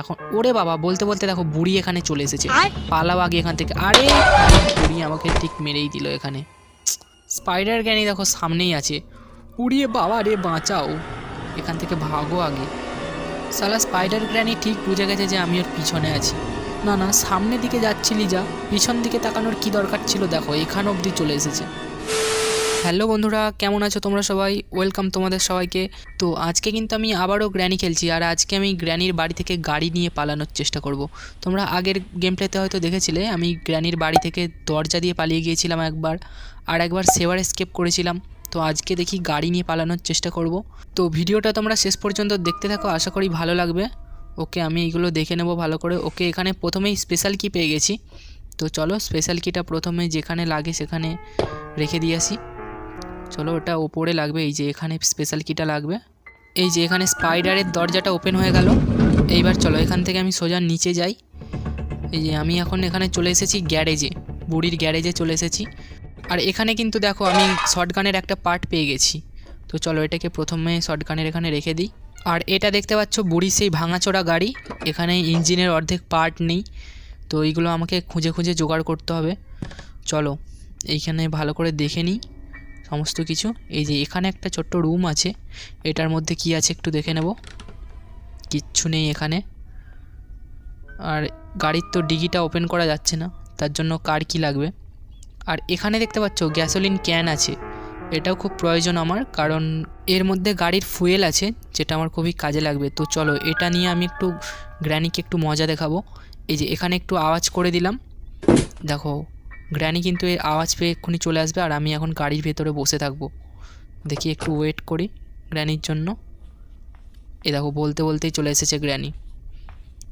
এখন ওরে বাবা বলতে বলতে দেখো বুড়ি এখানে চলে এসেছে। পালাও আগে এখান থেকে। আরে বুড়ি আমাকে ঠিক মেরেই দিল এখানে। স্পাইডার গ্যানি দেখো সামনেই আছে। উড়িয়ে বাবা রে বাঁচাও। এখান থেকে ভাগো আগে। সালা স্পাইডার গ্র্যানি ঠিক বুঝে গেছে যে আমি ওর পিছনে আছি। না না সামনের দিকে যাচ্ছিলি যা। পিছন দিকে তাকানোর কি দরকার ছিল দেখো এখান অবধি চলে এসেছে। হ্যালো বন্ধুরা, কেমন আছো তোমরা সবাই? ওয়েলকাম তোমাদের সবাইকে। তো আজকে কিন্তু আমি আবারও গ্র্যানি খেলছি আর আজকে আমি গ্র্যানির বাড়ি থেকে গাড়ি নিয়ে পালানোর চেষ্টা করব। তোমরা আগের গেম প্লেতে হয়তো দেখেছিলে, আমি গ্র্যানির বাড়ি থেকে দরজা দিয়ে পালিয়ে গিয়েছিলাম একবার আর একবার সেভার স্কেপ করেছিলাম। তো আজকে দেখি গাড়ি নিয়ে পালানোর চেষ্টা করব। তো ভিডিওটা তোমরা শেষ পর্যন্ত দেখতে থাকো, আশা করি ভালো লাগবে। ওকে, আমি এগুলো দেখে নেব ভালো করে। ওকে, এখানে প্রথমেই স্পেশাল কি পেয়ে গেছি। তো চলো স্পেশাল কিটা প্রথমে যেখানে লাগে সেখানে রেখে দিয়ে আসি। চলো ওটা ওপরে লাগবে, এই যে এখানে স্পেশাল কিটা লাগবে। এই যে এখানে স্পাইডারের দরজাটা ওপেন হয়ে গেল। এইবার চলো, এখান থেকে আমি সোজা নিচে যাই। এই যে আমি এখন এখানে চলে এসেছি গ্যারেজে, বুড়ির গ্যারেজে চলে এসেছি। আর এখানে কিন্তু দেখো, আমি শর্টগানের একটা পার্ট পেয়ে গেছি। তো চলো, এটাকে প্রথমে শর্টগানের এখানে রেখে দিই। আর এটা দেখতে পাচ্ছ, বুড়ির সেই ভাঙাচোরা গাড়ি। এখানে ইঞ্জিনের অর্ধেক পার্ট নেই। তো এইগুলো আমাকে খুঁজে খুঁজে জোগাড় করতে হবে। চলো, এইখানে ভালো করে দেখে নিই। সমস্ত কিছু। এই যে এখানে একটা ছোট্ট রুম আছে। এটার মধ্যে কি আছে একটু দেখে নেব। কিচ্ছু নেই এখানে। আর গাড়ির তো ডিগিটা ওপেন করা যাচ্ছে না, তার জন্য কার কি লাগবে? আর এখানে দেখতে পাচ্ছ গ্যাসোলিন ক্যান আছে। এটাও খুব প্রয়োজন আমার, কারণ এর মধ্যে গাড়ির ফুয়েল আছে, যেটা আমার খুবই কাজে লাগবে। তো চলো, এটা নিয়ে আমি একটু, গ্র্যানিকে একটু মজা দেখাবো। এই যে এখানে একটু আওয়াজ করে দিলাম। দেখো গ্র্যানি কিন্তু এই আওয়াজ পেয়ে এক্ষুনি চলে আসবে আর আমি এখন গাড়ির ভেতরে বসে থাকব। দেখি একটু ওয়েট করি গ্র্যানির জন্য। এ দেখো, বলতে বলতেই চলে এসেছে গ্র্যানি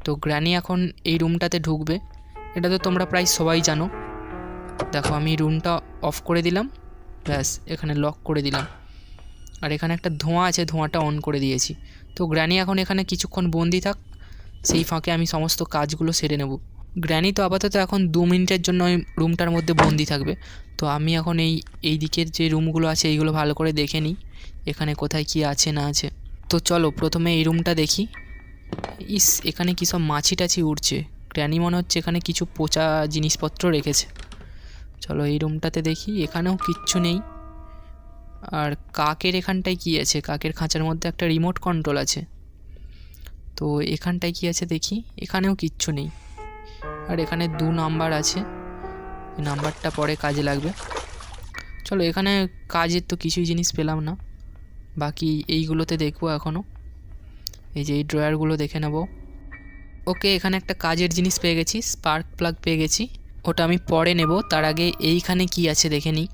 তো গ্র্যানি এখন এই রুমটাতে ঢুকবে। এটা তো তোমরা প্রায় সবাই জানো। দেখো, আমি রুমটা অফ করে দিলাম। ব্যাস, এখানে লক করে দিলাম। আর এখানে একটা ধোঁয়া আছে, ধোঁয়াটা অন করে দিয়েছি। তো গ্র্যানি এখন এখানে কিছুক্ষণ বন্দি থাক। সেই ফাঁকে আমি সমস্ত কাজগুলো সেরে নেব। গ্র্যানি তো আপাতত এখন দু মিনিটের জন্য ওই রুমটার মধ্যে বন্দি থাকবে। তো আমি এখন এই এই দিকের যে রুমগুলো আছে এইগুলো ভালো করে দেখে নিই, এখানে কোথায় কি আছে না আছে। তো চলো প্রথমে এই রুমটা দেখি। ইস, এখানে কী সব মাছি টাছি উড়ছে। গ্র্যানি মনে হচ্ছে এখানে কিছু পচা জিনিসপত্র রেখেছে। চলো এই রুমটাতে দেখি, এখানেও কিচ্ছু নেই। আর কাকের এখানটায় কি আছে? কাকের খাঁচার মধ্যে একটা রিমোট কন্ট্রোল আছে। তো এখানটায় কি আছে দেখি? এখানেও কিচ্ছু নেই। আর এখানে দু নাম্বার আছে। নাম্বারটা পরে কাজে লাগবে। চলো, এখানে কাজের তো কিছুই জিনিস পেলাম না। বাকি এইগুলোতে দেখব এখনও এই যে এই ড্রয়ারগুলো দেখে নেব। ওকে, এখানে একটা কাজের জিনিস পেয়ে গেছি, স্পার্ক প্লাগ পেয়ে গেছি। ওটা আমি পরে নেব, তার আগে এইখানে কি আছে দেখে নিই।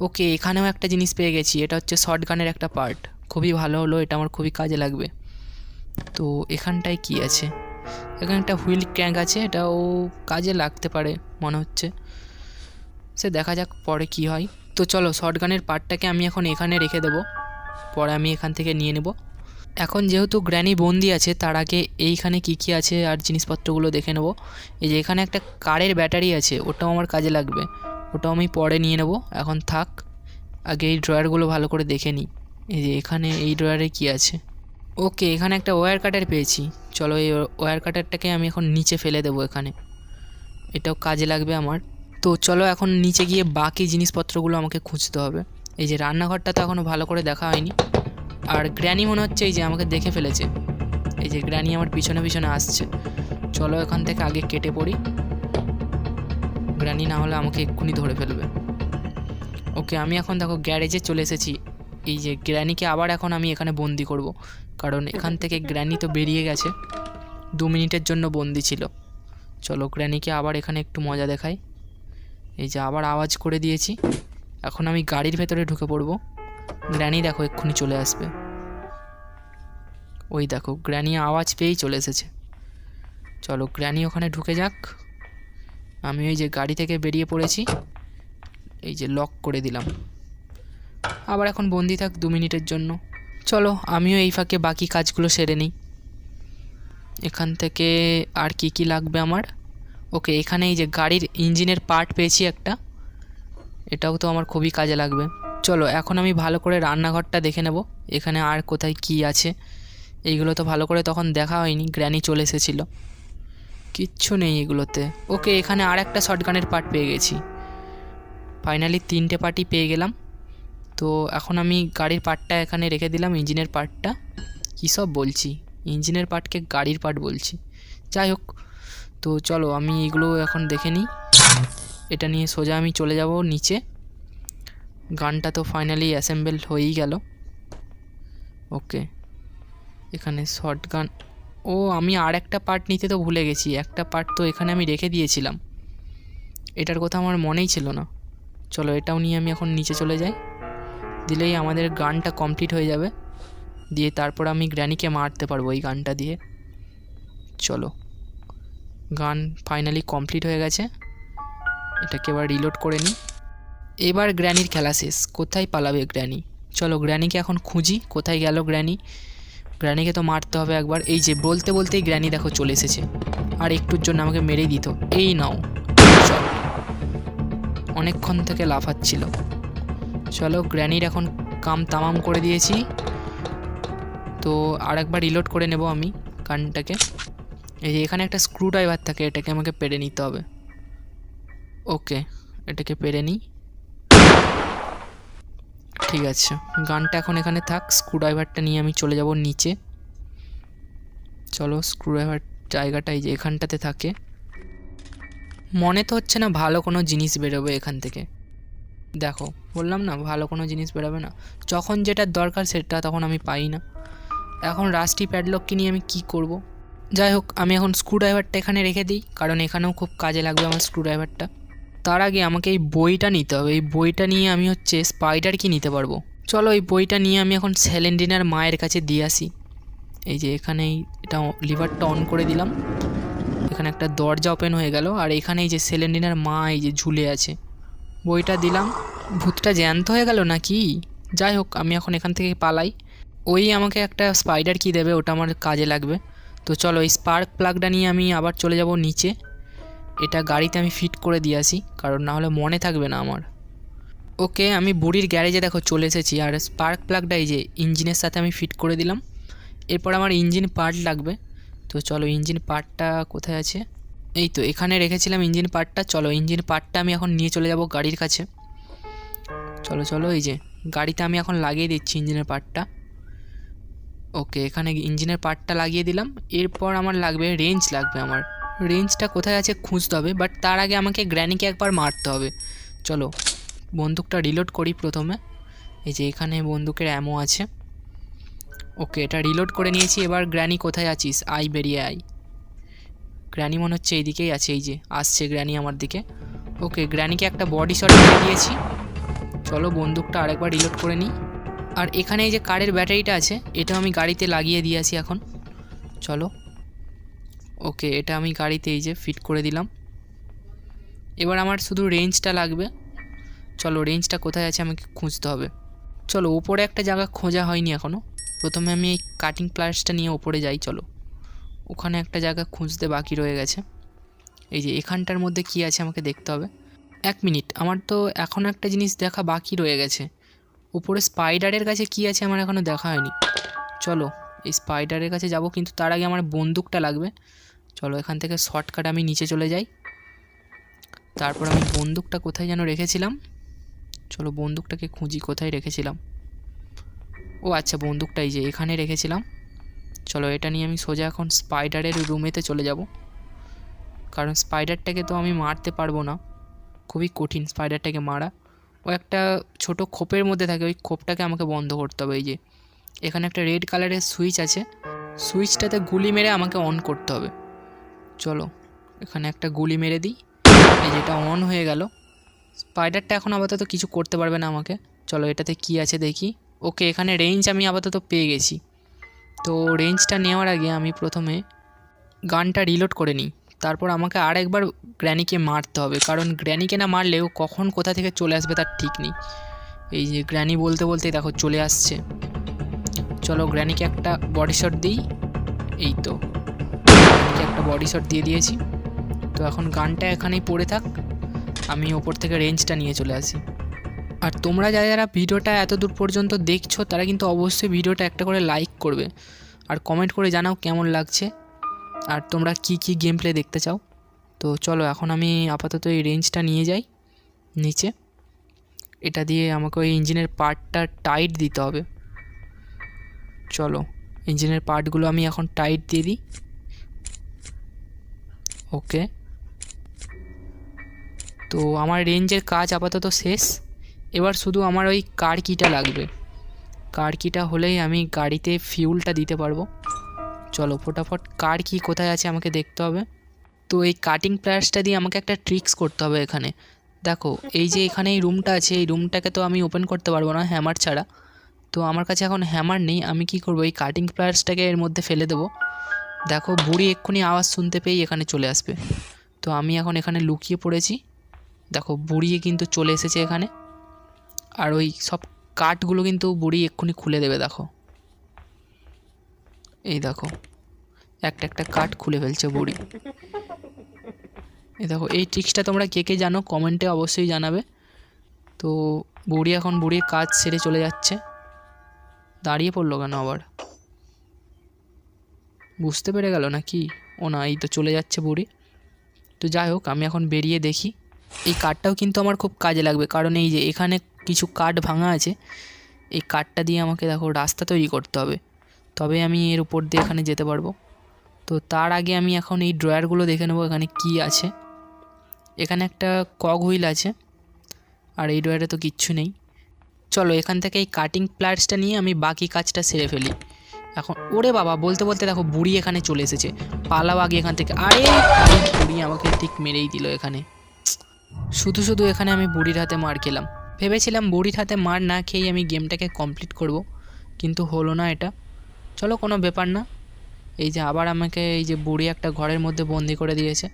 ওকে, এখানেও একটা জিনিস পেয়ে গেছি, এটা হচ্ছে শর্ট গানের একটা পার্ট। খুবই ভালো হলো, এটা আমার খুবই কাজে লাগবে। তো এখানটায় কি আছে? এখানে একটা হুইল ক্র্যাঙ্ক আছে, এটাও কাজে লাগতে পারে, মনে হচ্ছে। সে দেখা যাক পরে কি হয়। তো চলো, শর্ট গানের পার্টটাকে আমি এখন এখানে রেখে দেবো। পরে আমি এখান থেকে নিয়ে নেব। এখন যেহেতু গ্র্যানি বন্দি আছে, তার আগে এইখানে কী কী আছে আর জিনিসপত্রগুলো দেখে নেব। এই যে এখানে একটা কারের ব্যাটারি আছে, ওটাও আমার কাজে লাগবে। ওটাও আমি পরে নিয়ে নেব। এখন থাক, আগে এই ড্রয়ারগুলো ভালো করে দেখে নিই। এই যে এখানে এই ড্রয়ারে কী আছে? ওকে, এখানে একটা ওয়্যার কাটার পেয়েছি। চলো এই ওয়্যার কাটারটাকে আমি এখন নিচে ফেলে দেবো এখানে। এটাও কাজে লাগবে আমার। তো চলো এখন নিচে গিয়ে বাকি জিনিসপত্রগুলো আমাকে খুঁজতে হবে। এই যে রান্নাঘরটা তো এখনও ভালো করে দেখা হয়নি। আর গ্র্যানি মনে হচ্ছে এই যে আমাকে দেখে ফেলেছে। এই যে গ্র্যানি আমার পিছনে পিছনে আসছে। চলো এখান থেকে আগে কেটে পড়ি। গ্র্যানি না হলে আমাকে এক্ষুনি ধরে ফেলবে। ওকে, আমি এখন দেখো গ্যারেজে চলে এসেছি। এই যে গ্র্যানিকে আবার এখন আমি এখানে বন্দি করব। কারণ এখান থেকে গ্র্যানি তো বেরিয়ে গেছে। দু মিনিটের জন্য বন্দি ছিল। চলো গ্র্যানিকে আবার এখানে একটু মজা দেখাই। এই যে আবার আওয়াজ করে দিয়েছি। এখন আমি গাড়ির ভেতরে ঢুকে পড়ব। গ্র্যানি দেখো এক্ষুনি চলে আসবে। ওই দেখো, গ্র্যানি আওয়াজ পেয়েই চলে এসেছে। চলো গ্র্যানি ওখানে ঢুকে যাক। আমি ওই যে গাড়ি থেকে বেরিয়ে পড়েছি। এই যে লক করে দিলাম। আবার এখন বন্দি থাক দু মিনিটের জন্য। চলো, আমিও এই ফাঁকে বাকি কাজগুলো সেরে নিই। এখান থেকে আর কি কি লাগবে আমার? ওকে এখানে এই যে গাড়ির ইঞ্জিনের পার্ট পেয়েছি একটা, এটাও তো আমার খুবই কাজে লাগবে। চলো, এখন আমি ভালো করে রান্নাঘরটা দেখে নেব, এখানে আর কোথায় কি আছে। এইগুলো তো ভালো করে তখন দেখা হয়নি, গ্র্যানি চলে এসেছিল। কিচ্ছু নেই এগুলোতে। ওকে, এখানে আর একটা শর্টগানের পার্ট পেয়ে গেছি। ফাইনালি তিনটে পার্টই পেয়ে গেলাম। তো এখন আমি গাড়ির পার্টটা এখানে রেখে দিলাম, ইঞ্জিনের পার্টটা। কী সব বলছি? ইঞ্জিনের পার্টকে গাড়ির পার্ট বলছি। যাই হোক, তো চলো আমি এগুলো এখন দেখে নিই। এটা নিয়ে সোজা আমি চলে যাব নিচে। গানটা তো ফাইনালি অ্যাসেম্বল হয়েই গেল। ওকে, এখানে শর্ট গান। ও, আমি আর একটা পার্ট নিতে তো ভুলে গেছি। একটা পার্ট তো এখানে আমি রেখে দিয়েছিলাম। এটার কথা আমার মনেই ছিল না। চলো এটাও নিয়ে আমি এখন নিচে চলে যাই। দিলেই আমাদের গানটা কমপ্লিট হয়ে যাবে। দিয়ে তারপর আমি গ্র্যানিকে মারতে পারব এই গানটা দিয়ে। চলো। গান ফাইনালি কমপ্লিট হয়ে গেছে। এটাকে এবার রিলোড করে নিই। এবার গ্র্যানির খেলা শেষ। কোথায় পালাবে গ্র্যানি? চলো গ্র্যানিকে এখন খুঁজি। কোথায় গেল গ্র্যানি? গ্র্যানিকে তো মারতে হবে একবার। এই যে, বলতে বলতেই গ্র্যানি দেখো চলে এসেছে। আর একটুর জন্য আমাকে মেরেই দিত। এই নাও। অনেকক্ষণ থেকে লাফাচ্ছিল। চলো গ্র্যানির এখন কাম তামাম করে দিয়েছি। তো আর একবার রিলোড করে নেব আমি গানটাকে এই যে এখানে একটা স্ক্রু ড্রাইভার থাকে, এটাকে আমাকে পেরে নিতে হবে। ওকে এটাকে পেরে নিই। ঠিক আছে গানটা এখন এখানে থাক স্ক্রু ড্রাইভারটা নিয়ে আমি চলে যাব নিচে। চলো স্ক্রু ড্রাইভার জায়গাটাই যে এখানটাতে থাকে। মনে তো হচ্ছে না ভালো কোনো জিনিস বেরোবে এখান থেকে। দেখো, বললাম না, ভালো কোনো জিনিস বেরোবে না। যখন যেটার দরকার সেটা, তখন আমি পাই না। এখন রাস্টি প্যাডলককে নিয়ে আমি কি করব। যাই হোক, আমি এখন স্ক্রু ড্রাইভারটা এখানে রেখে দিই, কারণ এখানেও খুব কাজে লাগবে আমার স্ক্রু ড্রাইভারটা তার আগে আমাকে এই বইটা নিতে হবে। এই বইটা নিয়ে আমি হচ্ছে স্পাইডার কি নিতে পারব? চলো এই বইটা নিয়ে আমি এখন স্যালেন্ডিনার মায়ের কাছে দিয়ে আসি। এই যে এখানে এই এটা লিভারটা অন করে দিলাম। এখানে একটা দরজা ওপেন হয়ে গেল। আর এখানে এই যে সেলেন্ডিনার মা এই যে ঝুলে আছে। বইটা দিলাম। ভূতটা জ্যান্ত হয়ে গেল নাকি? যাই হোক, আমি এখন এখান থেকে পালাই। ওই আমাকে একটা স্পাইডার কি দেবে, ওটা আমার কাজে লাগবে। তো চলো, এই স্পার্ক প্লাগটা নিয়ে আমি আবার চলে যাব নিচে। এটা গাড়িতে আমি ফিট করে দিয়ে আসি, কারণ না হলে মনে থাকবে না আমার। ওকে, আমি বুড়ির গ্যারেজে দেখো চলে এসেছি, আর স্পার্ক প্লাগটা এই যে ইঞ্জিনের সাথে আমি ফিট করে দিলাম। এরপর আমার ইঞ্জিন পার্ট লাগবে। তো চলো ইঞ্জিন পার্টটা কোথায় আছে? এই তো, এখানে রেখেছিলাম ইঞ্জিন পার্টটা চলো ইঞ্জিন পার্টটা আমি এখন নিয়ে চলে যাব গাড়ির কাছে। চলো চলো, এই যে, গাড়িতে আমি এখন লাগিয়ে দিচ্ছি ইঞ্জিনের পার্টটা ওকে, এখানে ইঞ্জিনের পার্টটা লাগিয়ে দিলাম। এরপর আমার লাগবে রেঞ্জ লাগবে আমার। রেঞ্জটা কোথায় আছে খুঁজতে হবে বাট তার আগে আমাকে গ্র্যানিকে একবার মারতে হবে। চলো, বন্দুকটা রিলোড করি প্রথমে। এই যে, এখানে বন্দুকের অ্যামো আছে। ওকে, এটা রিলোড করে নিয়েছি। এবার গ্র্যানি কোথায় আছিস? আই বেরিয়ে আই গ্র্যানি মনে হচ্ছে এইদিকেই আছে, এই যে আসছে গ্র্যানি আমার দিকে। ওকে, গ্র্যানিকে একটা বডি শট মেরে দিয়েছি। চলো বন্দুকটা আরেকবার রিলোড করে নিই। আর এখানে এই যে কারের ব্যাটারিটা আছে এটা আমি গাড়িতে লাগিয়ে দিয়ে আসি এখন। চলো। ওকে, এটা আমি গাড়িতে এই যে ফিট করে দিলাম। এবার আমার শুধু রেঞ্জটা লাগবে। চলো রেঞ্জটা কোথায় আছে আমাকে খুঁজতে হবে। চলো, ওপরে একটা জায়গা খোঁজা হয়নি এখনও প্রথমে আমি এই কাটিং প্লাসটা নিয়ে ওপরে যাই, চলো। ওখানে একটা জায়গা খুঁজতে বাকি রয়ে গেছে। এই যে এখানটার মধ্যে কি আছে আমাকে দেখতে হবে। এক মিনিট, আমার তো এখন একটা জিনিস দেখা বাকি রয়ে গেছে। উপরে স্পাইডারের কাছে কি আছে আমার এখনও দেখা হয়নি। চলো, এই স্পাইডারের কাছে যাব, কিন্তু তার আগে আমার বন্দুকটা লাগবে। চলো, এখান থেকে শর্টকাট আমি নিচে চলে যাই। তারপর আমি বন্দুকটা কোথায় যেন রেখেছিলাম। চলো, বন্দুকটাকে খুঁজি, কোথায় রেখেছিলাম। ও আচ্ছা বন্দুকটা এই যে এখানে রেখেছিলাম। চলো এটা নিয়ে আমি সোজা এখন স্পাইডারের রুমেতে চলে যাব। কারণ স্পাইডারটাকে তো আমি মারতে পারব না। খুবই কঠিন স্পাইডারটাকে মারা। ও একটা ছোট খোপের মধ্যে থাকে, ওই খোপটাকে আমাকে বন্ধ করতে হবে, এই যে। এখানে একটা রেড কালারের সুইচ আছে। সুইচটাতে গুলি মেরে আমাকে অন করতে হবে। চলো, এখানে একটা গুলি মেরে দিই। এই যেটা অন হয়ে গেল। স্পাইডারটা এখন আপাতত কিছু করতে পারবে না আমাকে। চলো, এটাতে কি আছে দেখি। ওকে, এখানে রেঞ্জ আমি আপাতত পেয়ে গেছি। তো রেঞ্জটা নেওয়ার আগে আমি প্রথমে গানটা রিলোড করে নিই। তারপর আমাকে আর একবার গ্র্যানিকে মারতে হবে। কারণ গ্র্যানিকে না মারলেও কখন কোথা থেকে চলে আসবে তার ঠিক নেই। এই যে গ্র্যানি বলতে বলতে দেখো চলে আসছে। চলো গ্র্যানিকে একটা বডি শট দিই। এই তো। গ্র্যানিকে একটা বডি শট দিয়ে দিয়েছি। তো এখন গানটা এখানেই পড়ে থাক। আমি ওপর থেকে রেঞ্জটা নিয়ে চলে আসি। আর তোমরা যারা যারা ভিডিওটা এত দূর পর্যন্ত দেখছ, তারা কিন্তু অবশ্যই ভিডিওটা একটা করে লাইক করবে। আর কমেন্ট করে জানাও কেমন লাগছে। আর তোমরা কি কি গেম প্লে দেখতে চাও। তো চলো, এখন আমি আপাতত এই রেঞ্জটা নিয়ে যাই, নিচে। এটা দিয়ে আমাকে ওই ইঞ্জিনের পার্টটা টাইট দিতে হবে। চলো ইঞ্জিনের পার্টগুলো আমি এখন টাইট দিয়ে দিই। ওকে তো আমার রেঞ্জের কাজ আপাতত শেষ। এবার শুধু আমার ওই কার কিটা লাগবে। কার কিটা হলেই আমি গাড়িতে ফিউলটা দিতে পারব। চলো ফটাফট কার কি কোথায় আছে আমাকে দেখতে হবে। তো এই কাটিং প্লাসটা দিয়ে আমাকে একটা ট্রিক্স করতে হবে এখানে। দেখো, এই যে এখানে এই রুমটা আছে, এই রুমটাকে তো আমি ওপেন করতে পারব না হ্যামার ছাড়া। তো আমার কাছে এখন হ্যামার নেই, আমি কি করব? এই কাটিং প্লাসটাকে এর মধ্যে ফেলে দেবো। দেখো, বুড়ি এক্ষুনি আওয়াজ শুনতে পেয়েই এখানে চলে আসবে। তো আমি এখন এখানে লুকিয়ে পড়েছি। দেখো বুড়ি কিন্তু চলে এসেছে এখানে। আর ওই সব কাঠগুলো কিন্তু বুড়ি এক্ষুনি খুলে দেবে, দেখো। এই দেখো, একটা একটা কাঠ খুলে ফেলছে বুড়ি। এই দেখো, এই ট্রিক্সটা তোমরা কে কে জানো কমেন্টে অবশ্যই জানাবে। তো বুড়ি এখন বুড়ির কাজ সেরে চলে যাচ্ছে। দাঁড়িয়ে পড়ল কেন আবার? বুঝতে পেরে গেল না কি ও না, এই তো চলে যাচ্ছে বুড়ি। তো যাই হোক, আমি এখন বেরিয়ে দেখি। এই কাঠটাও কিন্তু আমার খুব কাজে লাগবে, কারণ এই যে এখানে কিছু কাঠ ভাঙা আছে। এই কাঠটা দিয়ে আমাকে দেখো রাস্তা তৈরি করতে হবে। তবে আমি এর উপর দিয়ে এখানে যেতে পারব। তো তার আগে আমি এখন এই ড্রয়ারগুলো দেখে নেব এখানে কি আছে। এখানে একটা কক হুইল আছে। আর এই ড্রয়ারে তো কিচ্ছু নেই। চলো এখান থেকে এই কাটিং প্লার্সটা নিয়ে আমি বাকি কাজটা সেরে ফেলি। এখন ওরে বাবা, বলতে বলতে দেখো বুড়ি এখানে চলে এসেছে। পালাও আগে এখান থেকে। আরে, বুড়ি আমাকে ঠিক মেরেই দিল এখানে। শুধু শুধু এখানে আমি বুড়ির হাতে মার খেলাম। ভেবেছিলাম বুড়ির হাতে মার না খেয়েই আমি গেমটাকে কমপ্লিট করব, কিন্তু হলো না এটা। চলো কোনো ব্যাপার না। এই যে আবার আমাকে এই যে বুড়ি একটা ঘরের মধ্যে বন্দি করে দিয়েছে।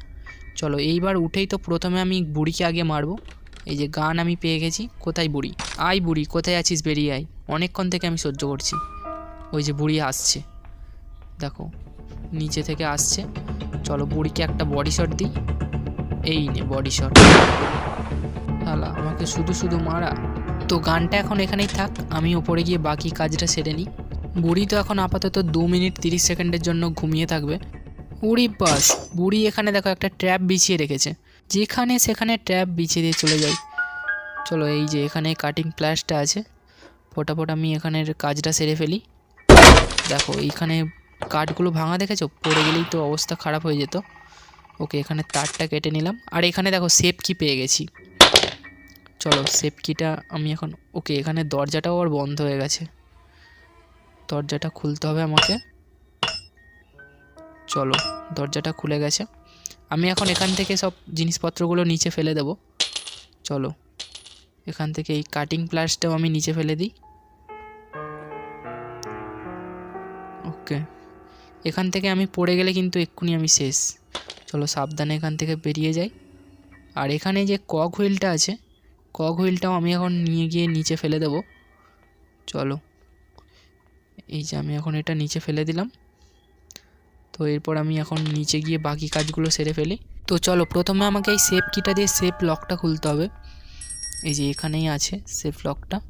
চলো এইবার উঠেই তো প্রথমে আমি বুড়িকে আগে মারবো। এই যে গান আমি পেয়ে গেছি, কোথায় বুড়ি? আয় বুড়ি, কোথায় আছিস? বেরিয়ে আয়। অনেকক্ষণ থেকে আমি সহ্য করছি। ওই যে বুড়ি আসছে। দেখো, নিচে থেকে আসছে। চলো বুড়িকে একটা বডি শট দিই। এই নে বডি শট। শালা, আমাকে শুধু শুধু মারা। তো গানটা এখন এখানেই থাক, আমি ওপরে গিয়ে বাকি কাজটা সেরে নিই। বুড়ি তো এখন আপাতত দু মিনিট তিরিশ সেকেন্ডের জন্য ঘুমিয়ে থাকবে। উড়ি বাস, বুড়ি এখানে দেখো একটা ট্র্যাপ বিছিয়ে রেখেছে। যেখানে সেখানে ট্র্যাপ বিছিয়ে দিয়ে চলে যাই। চলো এই যে এখানে কাটিং প্লাসটা আছে। ফটাফট আমি এখানের কাজটা সেরে ফেলি। দেখো এইখানে কাঠগুলো ভাঙা দেখেছ? পড়ে গেলেই তো অবস্থা খারাপ হয়ে যেত। ওকে এখানে তারটা কেটে নিলাম। আর এখানে দেখো সেফ কি পেয়ে গেছি। চলো সেফ কিটা আমি এখন ওকে এখানে দরজাটাও আর বন্ধ হয়ে গেছে। দরজাটা খুলতে হবে আমাকে। চলো, দরজাটা খুলে গেছে। আমি এখন এখান থেকে সব জিনিসপত্রগুলো নিচে ফেলে দেব। চলো, এখান থেকে এই কাটিং প্লাসটাও আমি নিচে ফেলে দিই। ওকে এখান থেকে আমি পড়ে গেলে কিন্তু এক্ষুনি আমি শেষ। চলো, সাবধানে এখান থেকে বেরিয়ে যাই। আর এখানে যে কক হুইলটা আছে কক হুইলটাও আমি এখন নিয়ে গিয়ে নিচে ফেলে দেব। চলো। এই যে আমি এখন এটা নিচে ফেলে দিলাম। তো এরপর আমি এখন নিচে গিয়ে বাকি কাজগুলো সেরে ফেলি। তো চলো, প্রথমে আমাকে এই সেফ কিটা দিয়ে সেফ লকটা খুলতে হবে। এই যে এখানেই আছে সেফ লকটা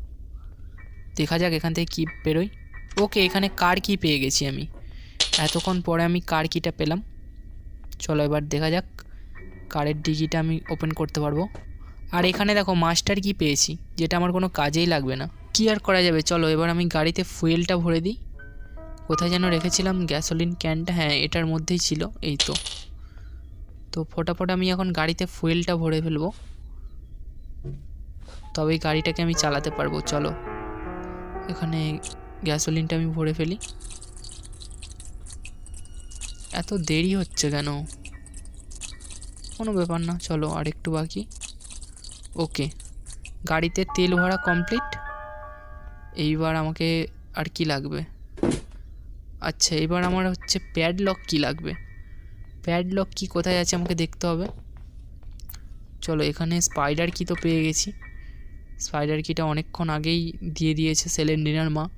দেখা যাক এখান থেকে কী বেরোয়। ওকে, এখানে কার কি পেয়ে গেছি আমি। এতক্ষণ পরে আমি কার কিটা পেলাম। চলো এবার দেখা যাক কারের ডিগিটা আমি ওপেন করতে পারব। আর এখানে দেখো মাস্টার কি পেয়েছি, যেটা আমার কোনো কাজেই লাগবে না। কি আর করা যাবে? চলো, এবার আমি গাড়িতে ফুয়েলটা ভরে দিই। কোথায় যেন রেখেছিলাম গ্যাসোলিন ক্যানটা হ্যাঁ এটার মধ্যেই ছিল, এই তো। তো ফটাফট আমি এখন গাড়িতে ফুয়েলটা ভরে ফেলব। তবেই গাড়িটাকে আমি চালাতে পারব, চলো। এখানে গ্যাসোলিনটা আমি ভরে ফেলি। এত দেরি হচ্ছে কেন? কোনো ব্যাপার না, চলো আর একটু বাকি। ওকে। গাড়িতে তেল ভরা কমপ্লিট এইবার আমাকে আর কি লাগবে? আচ্ছা এবার আমার হচ্ছে প্যাডলক কি লাগবে? প্যাডলক কি কোথায় আছে আমাকে দেখতে হবে। চলো, এখানে স্পাইডার কি তো পেয়ে গেছি। স্পাইডার কিটা অনেকক্ষণ আগেই দিয়ে দিয়েছে সেলেন্ডিনার মা।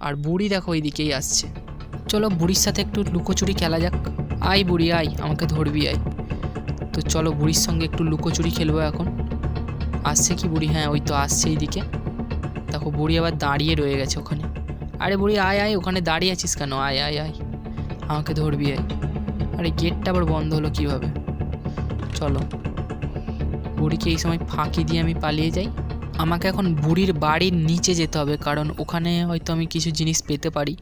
আর বুড়ি দেখো এইদিকেই আসছে। চলো, বুড়ির সাথে একটু লুকোচুরি খেলা যাক। আয় বুড়ি, আয়, আমাকে ধরবি, আয়। তো চলো বুড়ির সঙ্গে একটু লুকোচুরি খেলব এখন। আসছে কি বুড়ি? হ্যাঁ ওই তো আসছে এইদিকে। দেখো, বুড়ি আবার দাঁড়িয়ে রয়ে গেছে ওখানে। আরে বুড়ি, আয় আয়, ওখানে দাঁড়িয়ে আছিস কেন? আয় আয় আয়। আমাকে ধরবি, আয়। আরে গেটটা আবার বন্ধ হলো কীভাবে? চলো। বুড়িকে এই সময় ফাঁকি দিয়ে আমি পালিয়ে যাই। আমাকে এখন বুড়ির বাড়ির নিচে যেতে হবে, কারণ ওখানে হয়তো আমি কিছু জিনিস পেতে পারি।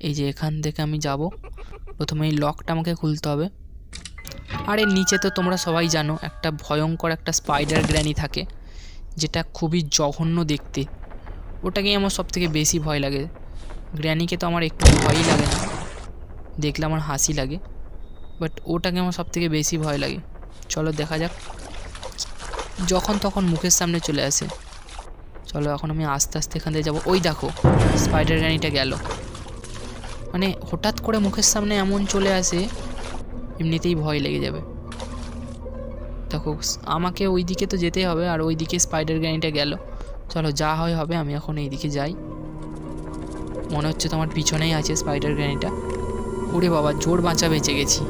এই যে এখান থেকে আমি যাব। প্রথমে এই লকটা আমাকে খুলতে হবে। আর এর নিচে তো তোমরা সবাই জানো, একটা ভয়ঙ্কর একটা স্পাইডার গ্র্যানি থাকে, যেটা খুবই জঘন্য দেখতে। ওটাকেই আমার সব থেকে বেশি ভয় লাগে। গ্র্যানিকে তো আমার একটু ভয়ই লাগে না। দেখলে আমার হাসি লাগে বাট ওটাকে আমার সব থেকে বেশি ভয় লাগে। চলো দেখা যাক। যখন তখন মুখের সামনে চলে আসে। চলো এখন আমি আস্তে আস্তে এখান থেকে যাব। ওই দেখো স্পাইডার গ্র্যানিটা গেল। মানে হঠাৎ করে মুখের সামনে এমন চলে আসে এমনিতেই ভয় লেগে যাবে। দেখো, আমাকে ওই দিকে তো যেতেই হবে, আর ওই দিকে স্পাইডার গ্র্যানিটা গেল। চলো, যা হয় হবে, আমি এখন এই দিকে যাই। মনে হচ্ছে তোমার পিছনেই আছে স্পাইডার গ্র্যানিটা ওরে বাবা, জোর বাঁচা বেঁচে গেছি।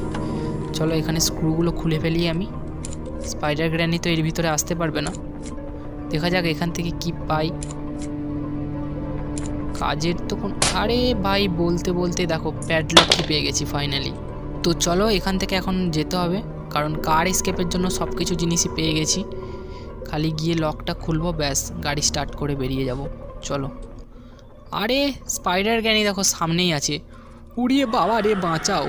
চলো, এখানে স্ক্রুগুলো খুলে ফেলি আমি। স্পাইডার গ্র্যানি তো এর ভিতরে আসতে পারবে না। দেখা যাক এখান থেকে কি পাই। কাজের তো কোন আরে ভাই, বলতে বলতে দেখো প্যাডলক কি পেয়ে গেছি ফাইনালি তো চলো এখান থেকে এখন যেতে হবে। কারণ কার স্কেপের জন্য সব কিছু জিনিসই পেয়ে গেছি। খালি গিয়ে লকটা খুলবো, ব্যাস, গাড়ি স্টার্ট করে বেরিয়ে যাব। চলো। আরে স্পাইডার গ্যানি দেখো, সামনেই আছে। উড়িয়ে বাবা রে, বাঁচাও।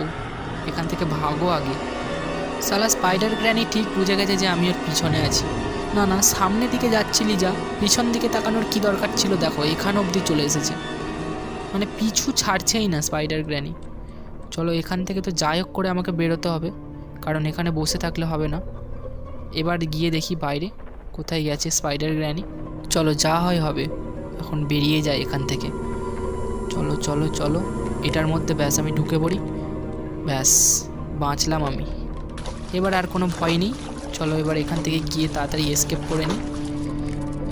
এখান থেকে ভাগো আগে। সালা স্পাইডার গ্র্যানি ঠিক বুঝে গেছে যে আমি ওর পিছনে আছি। না না সামনের দিকে যাচ্ছিলি যা। পিছন দিকে তাকানোর কি দরকার ছিল দেখো, এখান অবধি চলে এসেছে। মানে পিছু ছাড়ছেই না স্পাইডার গ্র্যানি চলো এখান থেকে তো যাই হোক করে আমাকে বেরোতে হবে, কারণ এখানে বসে থাকলে হবে না। এবার গিয়ে দেখি বাইরে কোথায় গেছে স্পাইডার গ্র্যানি চলো যা হয় হবে, এখন বেরিয়ে যায় এখান থেকে। চলো চলো চলো, এটার মধ্যে ব্যাস আমি ঢুকে পড়ি। ব্যাস, বাঁচলাম আমি। এবার আর কোনো ভয় নেই। চলো এবার এখান থেকে গিয়ে তাড়াতাড়ি এসকেপ করে নিই।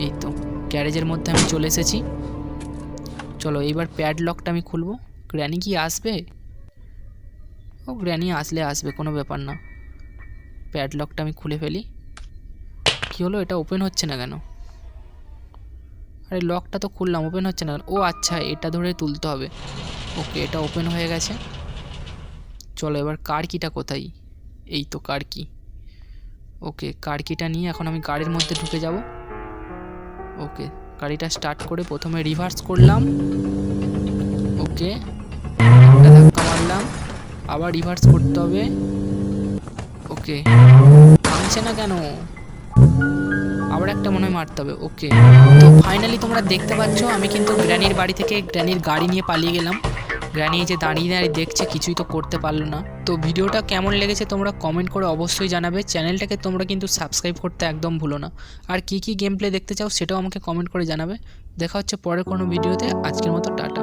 এই তো গ্যারেজের মধ্যে আমি চলে এসেছি। চলো এইবার প্যাডলকটা আমি খুলবো। গ্র্যানি কি আসবে? ও গ্র্যানি আসলে আসবে, কোনো ব্যাপার না। প্যাডলকটা আমি খুলে ফেলি। কী হলো? এটা ওপেন হচ্ছে না কেন? আরে লকটা তো খুললাম ওপেন হচ্ছে না? ও আচ্ছা এটা ধরে তুলতে হবে। ওকে এটা ওপেন হয়ে গেছে। চলো এবার কার কিটা কোথায়? এই তো কার কি ওকে কার কিটা নিয়ে এখন আমি গাড়ির মধ্যে ঢুকে যাব। ওকে গাড়িটা স্টার্ট করে প্রথমে রিভার্স করলাম। ওকে একটা ধাক্কা মারলাম। আবার রিভার্স করতে হবে। ওকে থামছে না কেন? আবার একটা মনে হয় মারতে হবে। ওকে তো ফাইনালি তোমরা দেখতে পাচ্ছ, আমি কিন্তু গ্র্যানির বাড়ি থেকে গ্র্যানির গাড়ি নিয়ে পালিয়ে গেলাম। গ্র্যানি যে দাঁড়িয়ে দাঁড়িয়ে দেখছে, কিছুই তো করতে পারল না। তো ভিডিওটা কেমন লেগেছে তোমরা কমেন্ট করে অবশ্যই জানাবে। চ্যানেলটাকে তোমরা কিন্তু সাবস্ক্রাইব করতে একদম ভুলো না। আর কি কি গেম প্লে দেখতে চাও সেটাও আমাকে কমেন্ট করে জানাবে। দেখা হচ্ছে পরের কোনো ভিডিওতে আজকের মতো টাটা।